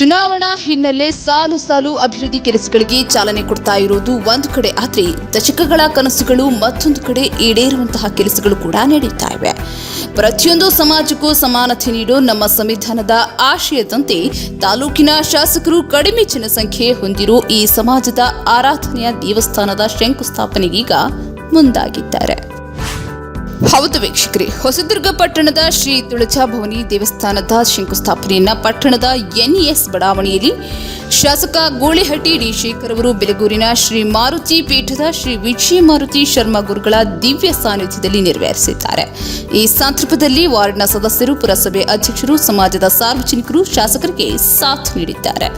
ಚುನಾವಣಾ ಹಿನ್ನೆಲೆ ಸಾಲು ಸಾಲು ಅಭಿವೃದ್ಧಿ ಕೆಲಸಗಳಿಗೆ ಚಾಲನೆ ಕೊಡ್ತಾ ಇರೋದು ಒಂದು ಕಡೆ, ಆದರೆ ದಶಕಗಳ ಕನಸುಗಳು ಮತ್ತೊಂದು ಕಡೆ ಈಡೇರುವಂತಹ ಕೆಲಸಗಳು ಕೂಡ ನಡೆಯುತ್ತಾ ಇವೆ. ಪ್ರತಿಯೊಂದು ಸಮಾಜಕ್ಕೂ ಸಮಾನತೆ ನೀಡೋ ನಮ್ಮ ಸಂವಿಧಾನದ ಆಶಯದಂತೆ ತಾಲೂಕಿನ ಶಾಸಕರು ಕಡಿಮೆ ಜನಸಂಖ್ಯೆ ಹೊಂದಿರೋ ಈ ಸಮಾಜದ ಆರಾಧನೆಯ ದೇವಸ್ಥಾನದ ಶಂಕುಸ್ಥಾಪನೆಗೀಗ ಮುಂದಾಗಿದ್ದಾರೆ. ಹೌದು ವೀಕ್ಷಕರೇ, ಹೊಸದುರ್ಗ ಪಟ್ಟಣದ ಶ್ರೀ ತುಳಜಾಭವನಿ ದೇವಸ್ಥಾನದ ಶಂಕುಸ್ಥಾಪನೆಯನ್ನ ಪಟ್ಟಣದ ಎನ್ಇಎಸ್ ಬಡಾವಣೆಯಲ್ಲಿ ಶಾಸಕ ಗೋಳಿಹಟ್ಟಿ ಡಿ ಶೇಖರ್ ಅವರು ಬೆಲಗೂರಿನ ಶ್ರೀ ಮಾರುತಿ ಪೀಠದ ಶ್ರೀ ವಿಜಯ ಮಾರುತಿ ಶರ್ಮಾ ಗುರುಗಳ ದಿವ್ಯ ಸಾನ್ನಿಧ್ಯದಲ್ಲಿ ನೆರವೇರಿಸಿದ್ದಾರೆ. ಈ ಸಂದರ್ಭದಲ್ಲಿ ವಾರ್ಡ್ನ ಸದಸ್ಯರು, ಪುರಸಭೆ ಅಧ್ಯಕ್ಷರು, ಸಮಾಜದ ಸಾರ್ವಜನಿಕರು, ಶಾಸಕರಿಗೆ ಸಾಥ್ ನೀಡಿದ್ದಾರೆ.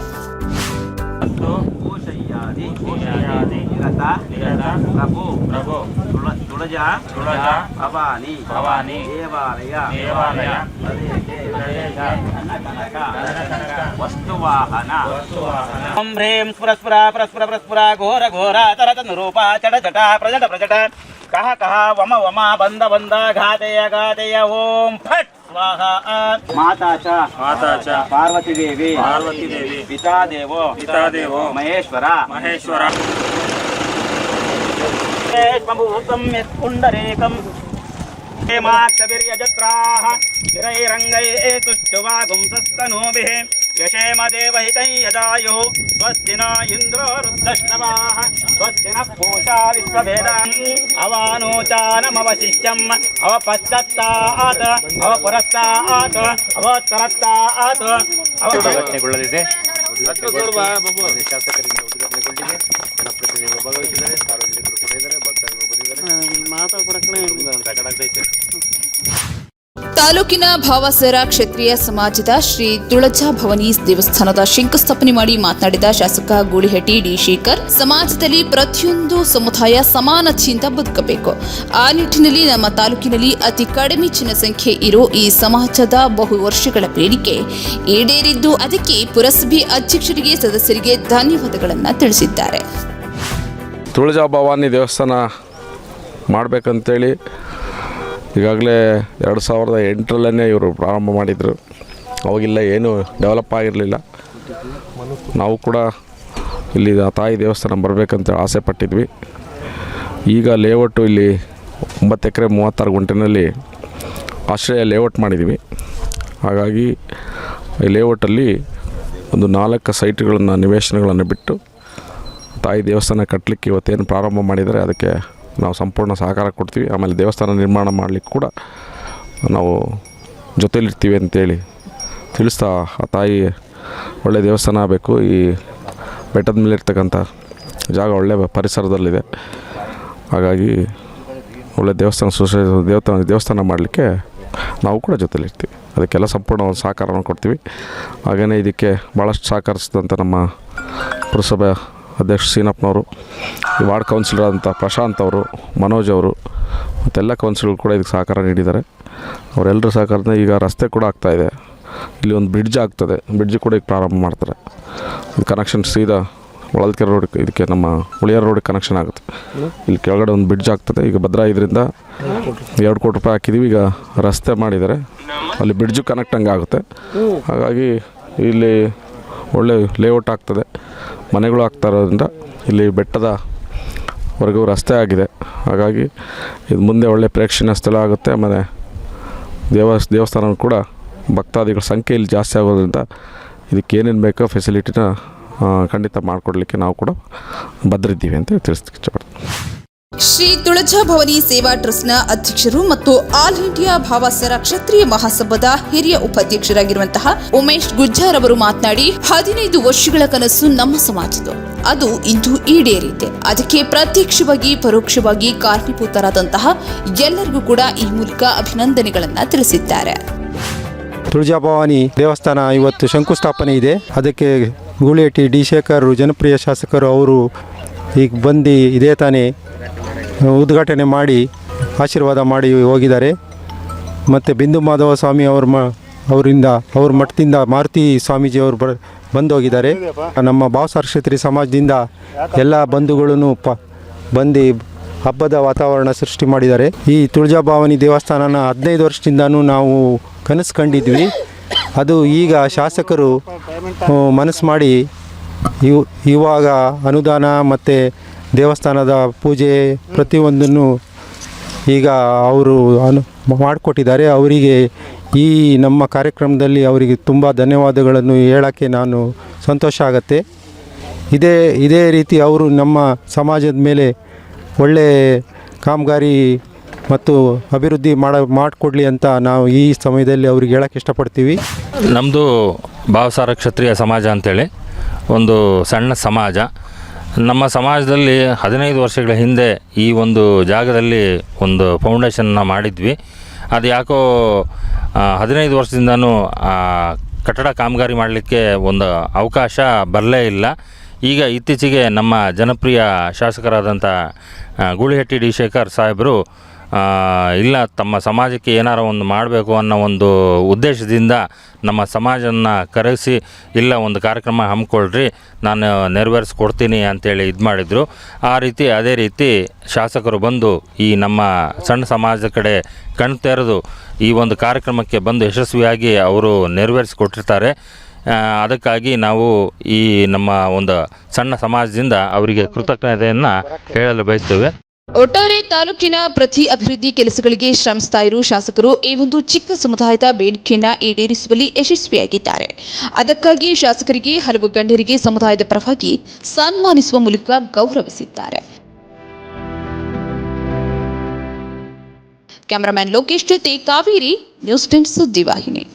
వ్రజ వ్రజ భవాని భవాని దేవాలయ దేవాలయ వస్తువాహన ఓం హ్రీం పురస్పుర పురస్పుర పురస్పుర ఘోర ఘోర తరత నిరూప చడ చట ప్రజట ప్రజట కహ కహ వమ వమ బంద బంద ఘాతయ ఘాతయ ఓం ఫట్ మాతా చ మాతా చ పార్వతీదేవి పితాదేవో పితాదేవో మహేశ్వర మహేశ్వర यत्पुण्डरीकम् हेमाक्षभिर्यजत्राः स्थिरैरङ्गैः तुष्टुवागुंसस्तनूभिः यशेम देवहितं यदायुः स्वस्ति न इन्द्रो रुद्रश्रवाः स्वस्ति नः पूषा विश्वभेदान् अवानोचानमवशिष्यम् अवपश्चात्तात् अवपुरस्तात् अवोत्तरस्तात् अव ಉದ್ಘಾಟನೆಗೊಂಡಿದೆ ಜನಪ್ರತಿನಿಧಿಗಳು ಭಾಗವಹಿಸಿದ್ದಾರೆ ಸಾರ್ವಜನಿಕರು ಕೂಡ ಇದ್ದಾರೆ ಭಕ್ತರು ಬಂದಿದ್ದಾರೆ ಒಂದು ರೆಕಾರ್ಡ್ ಆಗ್ತೈತೆ. ತಾಲೂಕಿನ ಭಾವಸರ ಕ್ಷತ್ರಿಯ ಸಮಾಜದ ಶ್ರೀ ತುಳಜಾ ಭವನಿ ದೇವಸ್ಥಾನದ ಶಂಕುಸ್ಥಾಪನೆ ಮಾಡಿ ಮಾತನಾಡಿದ ಶಾಸಕ ಗೂಳಿಹಟ್ಟಿ ಡಿ ಶೇಖರ್, ಸಮಾಜದಲ್ಲಿ ಪ್ರತಿಯೊಂದು ಸಮುದಾಯ ಸಮಾನತೆಯಿಂದ ಬದುಕಬೇಕು. ಆ ನಿಟ್ಟಿನಲ್ಲಿ ನಮ್ಮ ತಾಲೂಕಿನಲ್ಲಿ ಅತಿ ಕಡಿಮೆ ಜನಸಂಖ್ಯೆ ಇರೋ ಈ ಸಮಾಜದ ಬಹು ವರ್ಷಗಳ ಬೇಡಿಕೆ ಈಡೇರಿದ್ದು ಅದಕ್ಕೆ ಪುರಸಭೆ ಅಧ್ಯಕ್ಷರಿಗೆ ಸದಸ್ಯರಿಗೆ ಧನ್ಯವಾದಗಳನ್ನು ತಿಳಿಸಿದ್ದಾರೆ. ತುಳಜಾ ಭವಾನಿ ದೇವಸ್ಥಾನ ಮಾಡಬೇಕಂತೇಳಿ ಈಗಾಗಲೇ ಎರಡು ಸಾವಿರದ ಎಂಟರಲ್ಲೇ ಇವರು ಪ್ರಾರಂಭ ಮಾಡಿದರು. ಅವಾಗಿಲ್ಲ ಏನೂ ಡೆವಲಪ್ ಆಗಿರಲಿಲ್ಲ. ನಾವು ಕೂಡ ಇಲ್ಲಿ ತಾಯಿ ದೇವಸ್ಥಾನ ಬರಬೇಕಂತ ಆಸೆ ಪಟ್ಟಿದ್ವಿ. ಈಗ ಲೇಔಟು ಇಲ್ಲಿ ಒಂಬತ್ತು ಎಕರೆ ಮೂವತ್ತಾರು ಗುಂಟಿನಲ್ಲಿ ಆಶ್ರಯ ಲೇಔಟ್ ಮಾಡಿದ್ದೀವಿ ಹಾಗಾಗಿ ಲೇಔಟಲ್ಲಿ ಒಂದು ನಾಲ್ಕು ಸೈಟ್ಗಳನ್ನು ನಿವೇಶನಗಳನ್ನು ಬಿಟ್ಟು ತಾಯಿ ದೇವಸ್ಥಾನ ಕಟ್ಟಲಿಕ್ಕೆ ಇವತ್ತೇನು ಪ್ರಾರಂಭ ಮಾಡಿದರೆ ಅದಕ್ಕೆ ನಾವು ಸಂಪೂರ್ಣ ಸಹಕಾರ ಕೊಡ್ತೀವಿ. ಆಮೇಲೆ ದೇವಸ್ಥಾನ ನಿರ್ಮಾಣ ಮಾಡಲಿಕ್ಕೆ ಕೂಡ ನಾವು ಜೊತೆಲಿರ್ತೀವಿ ಅಂತೇಳಿ ತಿಳಿಸ್ತಾ ಆ ತಾಯಿ ಒಳ್ಳೆ ದೇವಸ್ಥಾನ ಆಗಬೇಕು. ಈ ಬೆಟ್ಟದ ಮೇಲೆ ಇರ್ತಕ್ಕಂಥ ಜಾಗ ಒಳ್ಳೆ ಪರಿಸರದಲ್ಲಿದೆ. ಹಾಗಾಗಿ ಒಳ್ಳೆ ದೇವಸ್ಥಾನ ಸುಶ ದೇವಸ್ಥಾನ ದೇವಸ್ಥಾನ ಮಾಡಲಿಕ್ಕೆ ನಾವು ಕೂಡ ಜೊತೆಲಿರ್ತೀವಿ. ಅದಕ್ಕೆಲ್ಲ ಸಂಪೂರ್ಣ ಒಂದು ಸಹಕಾರವನ್ನು ಕೊಡ್ತೀವಿ. ಹಾಗೆಯೇ ಇದಕ್ಕೆ ಭಾಳಷ್ಟು ಸಹಕರಿಸಿದಂಥ ನಮ್ಮ ಪುರಸಭೆ ಅಧ್ಯಕ್ಷ ಸೀನಪ್ಪನವರು, ವಾರ್ಡ್ ಕೌನ್ಸಿಲರ್ ಆದಂಥ ಪ್ರಶಾಂತ್ ಅವರು, ಮನೋಜ್ ಅವರು, ಮತ್ತೆಲ್ಲ ಕೌನ್ಸಿಲ್ಗಳು ಕೂಡ ಇದಕ್ಕೆ ಸಹಕಾರ ನೀಡಿದ್ದಾರೆ. ಅವರೆಲ್ಲರ ಸಹಕಾರದಿಂದ ಈಗ ರಸ್ತೆ ಕೂಡ ಆಗ್ತಾಯಿದೆ ಇಲ್ಲಿ ಒಂದು ಬ್ರಿಡ್ಜ್ ಆಗ್ತದೆ. ಬ್ರಿಡ್ಜ್ ಕೂಡ ಈಗ ಪ್ರಾರಂಭ ಮಾಡ್ತಾರೆ. ಕನೆಕ್ಷನ್ ಸೀದಾ ಹೊಳಲ್ಕೆರೆ ರೋಡ್ ಇದಕ್ಕೆ ನಮ್ಮ ಉಳಿಯಾರ ರೋಡ್ ಕನೆಕ್ಷನ್ ಆಗುತ್ತೆ. ಇಲ್ಲಿ ಕೆಳಗಡೆ ಒಂದು ಬ್ರಿಡ್ಜ್ ಆಗ್ತದೆ. ಈಗ ಭದ್ರಾ ಇದರಿಂದ ಎರಡು ಕೋಟಿ ರೂಪಾಯಿ ಹಾಕಿದ್ದೀವಿ ಈಗ ರಸ್ತೆ ಮಾಡಿದ್ದಾರೆ. ಅಲ್ಲಿ ಬ್ರಿಡ್ಜು ಕನೆಕ್ಟ್ ಹಂಗೆ ಆಗುತ್ತೆ ಹಾಗಾಗಿ ಇಲ್ಲಿ ಒಳ್ಳೆ ಲೇಔಟ್ ಆಗ್ತದೆ. ಮನೆಗಳು ಆಗ್ತಾ ಇರೋದ್ರಿಂದ ಇಲ್ಲಿ ಬೆಟ್ಟದ ವರೆಗೂ ರಸ್ತೆ ಆಗಿದೆ. ಹಾಗಾಗಿ ಇದು ಮುಂದೆ ಒಳ್ಳೆ ಪ್ರೇಕ್ಷಣೀಯ ಸ್ಥಳ ಆಗುತ್ತೆ. ಆಮೇಲೆ ದೇವ ದೇವಸ್ಥಾನ ಕೂಡ ಭಕ್ತಾದಿಗಳ ಸಂಖ್ಯೆ ಇಲ್ಲಿ ಜಾಸ್ತಿ ಆಗೋದ್ರಿಂದ ಇದಕ್ಕೆ ಏನೇನು ಬೇಕೋ ಫೆಸಿಲಿಟಿನ ಖಂಡಿತ ಮಾಡಿಕೊಡ್ಲಿಕ್ಕೆ ನಾವು ಕೂಡ ಬದ್ರಿದ್ದೀವಿ ಅಂತ ತಿಳಿಸ್ತೀವಿ ಶ್ರೀ ತುಳಜಾ ಭವನಿ ಸೇವಾ ಟ್ರಸ್ಟ್ನ ಅಧ್ಯಕ್ಷರು ಮತ್ತು ಆಲ್ ಇಂಡಿಯಾ ಭಾವಾಸರ ಕ್ಷತ್ರಿಯ ಮಹಾಸಭಾದ ಹಿರಿಯ ಉಪಾಧ್ಯಕ್ಷರಾಗಿರುವಂತಹ ಉಮೇಶ್ ಗುಜ್ಜಾರ್ ಅವರು ಮಾತನಾಡಿ, ಹದಿನೈದು ವರ್ಷಗಳ ಕನಸು ನಮ್ಮ ಸಮಾಜದ್ದು. ಅದು ಇಂದು ಈಡೇರಿದೆ. ಅದಕ್ಕೆ ಪ್ರತ್ಯಕ್ಷವಾಗಿ, ಪರೋಕ್ಷವಾಗಿ ಕಾರಣೀಭೂತರಾದಂತಹ ಎಲ್ಲರಿಗೂ ಕೂಡ ಈ ಮೂಲಕ ಅಭಿನಂದನೆಗಳನ್ನ ತಿಳಿಸಿದ್ದಾರೆ. ತುಳಜಾಭವಾನಿ ದೇವಸ್ಥಾನ ಇವತ್ತು ಶಂಕುಸ್ಥಾಪನೆ ಇದೆ. ಅದಕ್ಕೆ ಗೂಳಿಹಟ್ಟಿ ಡಿ ಶೇಖರ್, ಜನಪ್ರಿಯ ಶಾಸಕರು ಅವರು ಈಗ ಬಂದು ಇದೇ ತಾನೇ ಉದ್ಘಾಟನೆ ಮಾಡಿ, ಆಶೀರ್ವಾದ ಮಾಡಿ ಹೋಗಿದ್ದಾರೆ. ಮತ್ತು ಬಿಂದು ಮಾಧವ ಸ್ವಾಮಿ ಅವ್ರ ಮ, ಅವರಿಂದ, ಅವ್ರ ಮಠದಿಂದ ಮಾರುತಿ ಸ್ವಾಮೀಜಿ ಅವರು ಬ ಬಂದು ಹೋಗಿದ್ದಾರೆ ನಮ್ಮ ಭಾವಸಾರ ಕ್ಷತ್ರಿ ಸಮಾಜದಿಂದ ಎಲ್ಲ ಬಂಧುಗಳನ್ನು ಪ, ಬಂದು ಹಬ್ಬದ ವಾತಾವರಣ ಸೃಷ್ಟಿ ಮಾಡಿದ್ದಾರೆ. ಈ ತುಳಜಾಭವಾನಿ ದೇವಸ್ಥಾನನ ಹದಿನೈದು ವರ್ಷದಿಂದನೂ ನಾವು ಕನಸು ಕಂಡಿದ್ವಿ. ಅದು ಈಗ ಶಾಸಕರು ಮನಸ್ಸು ಮಾಡಿ ಇವು, ಇವಾಗ ಅನುದಾನ ಮತ್ತು ದೇವಸ್ಥಾನದ ಪೂಜೆ ಪ್ರತಿಯೊಂದನ್ನು ಈಗ ಅವರು ಅನು ಮಾಡಿಕೊಟ್ಟಿದ್ದಾರೆ. ಅವರಿಗೆ ಈ ನಮ್ಮ ಕಾರ್ಯಕ್ರಮದಲ್ಲಿ ಅವರಿಗೆ ತುಂಬ ಧನ್ಯವಾದಗಳನ್ನು ಹೇಳೋಕ್ಕೆ ನಾನು ಸಂತೋಷ ಆಗುತ್ತೆ. ಇದೇ ಇದೇ ರೀತಿ ಅವರು ನಮ್ಮ ಸಮಾಜದ ಮೇಲೆ ಒಳ್ಳೆ ಕಾಮಗಾರಿ ಮತ್ತು ಅಭಿವೃದ್ಧಿ ಮಾಡ, ಮಾಡಿಕೊಡ್ಲಿ ಅಂತ ನಾವು ಈ ಸಮಯದಲ್ಲಿ ಅವ್ರಿಗೆ ಹೇಳಕ್ಕೆ ಇಷ್ಟಪಡ್ತೀವಿ. ನಮ್ಮದು ಭಾವಸಾರ ಕ್ಷತ್ರಿಯ ಸಮಾಜ ಅಂತೇಳಿ ಒಂದು ಸಣ್ಣ ಸಮಾಜ. ನಮ್ಮ ಸಮಾಜದಲ್ಲಿ ಹದಿನೈದು ವರ್ಷಗಳ ಹಿಂದೆ ಈ ಒಂದು ಜಾಗದಲ್ಲಿ ಒಂದು ಫೌಂಡೇಶನ್ನ ಮಾಡಿದ್ವಿ. ಅದು ಯಾಕೋ ಹದಿನೈದು ವರ್ಷದಿಂದನೂ ಕಟ್ಟಡ ಕಾಮಗಾರಿ ಮಾಡಲಿಕ್ಕೆ ಒಂದು ಅವಕಾಶ ಬರಲೇ ಇಲ್ಲ. ಈಗ ಇತ್ತೀಚೆಗೆ ನಮ್ಮ ಜನಪ್ರಿಯ ಶಾಸಕರಾದಂಥ ಗೂಳಿಹಟ್ಟಿ ಡಿ ಶೇಖರ್ ಸಾಹೇಬರು ಇಲ್ಲ, ತಮ್ಮ ಸಮಾಜಕ್ಕೆ ಏನಾರ ಒಂದು ಮಾಡಬೇಕು ಅನ್ನೋ ಒಂದು ಉದ್ದೇಶದಿಂದ ನಮ್ಮ ಸಮಾಜನ ಕರೆಸಿ, ಇಲ್ಲ, ಒಂದು ಕಾರ್ಯಕ್ರಮ ಹಮ್ಮಿಕೊಳ್ಳ್ರಿ ನಾನು ನೆರವೇರಿಸ್ಕೊಡ್ತೀನಿ ಅಂತೇಳಿ ಇದು ಮಾಡಿದರು. ಆ ರೀತಿ, ಅದೇ ರೀತಿ ಶಾಸಕರು ಬಂದು ಈ ನಮ್ಮ ಸಣ್ಣ ಸಮಾಜದ ಕಡೆ ಕಣ್ ತೆರೆದು ಈ ಒಂದು ಕಾರ್ಯಕ್ರಮಕ್ಕೆ ಬಂದು ಯಶಸ್ವಿಯಾಗಿ ಅವರು ನೆರವೇರಿಸಿಕೊಟ್ಟಿರ್ತಾರೆ. ಅದಕ್ಕಾಗಿ ನಾವು ಈ ನಮ್ಮ ಒಂದು ಸಣ್ಣ ಸಮಾಜದಿಂದ ಅವರಿಗೆ ಕೃತಜ್ಞತೆಯನ್ನು ಹೇಳಲು ಬಯಸ್ತೇವೆ. ಒಟ್ಟಾರೆ ತಾಲೂಕಿನ ಪ್ರತಿ ಅಭಿವೃದ್ಧಿ ಕೆಲಸಗಳಿಗೆ ಶ್ರಮಿಸ್ತಾ ಇರುವ ಶಾಸಕರು ಈ ಒಂದು ಚಿಕ್ಕ ಸಮುದಾಯದ ಬೇಡಿಕೆಯನ್ನ ಈಡೇರಿಸುವಲ್ಲಿ ಯಶಸ್ವಿಯಾಗಿದ್ದಾರೆ. ಅದಕ್ಕಾಗಿ ಶಾಸಕರಿಗೆ ಹಲವು ಗಣ್ಯರಿಗೆ ಸಮುದಾಯದ ಪರವಾಗಿ ಸನ್ಮಾನಿಸುವ ಮೂಲಕ ಗೌರವಿಸಿದ್ದಾರೆ. ಕ್ಯಾಮರಾಮ್ಯಾನ್ ಲೋಕೇಶ್ ಜೊತೆ ಕಾವೇರಿ ನ್ಯೂಸ್ ಟೆನ್ ಸುದ್ದಿವಾಹಿನಿ.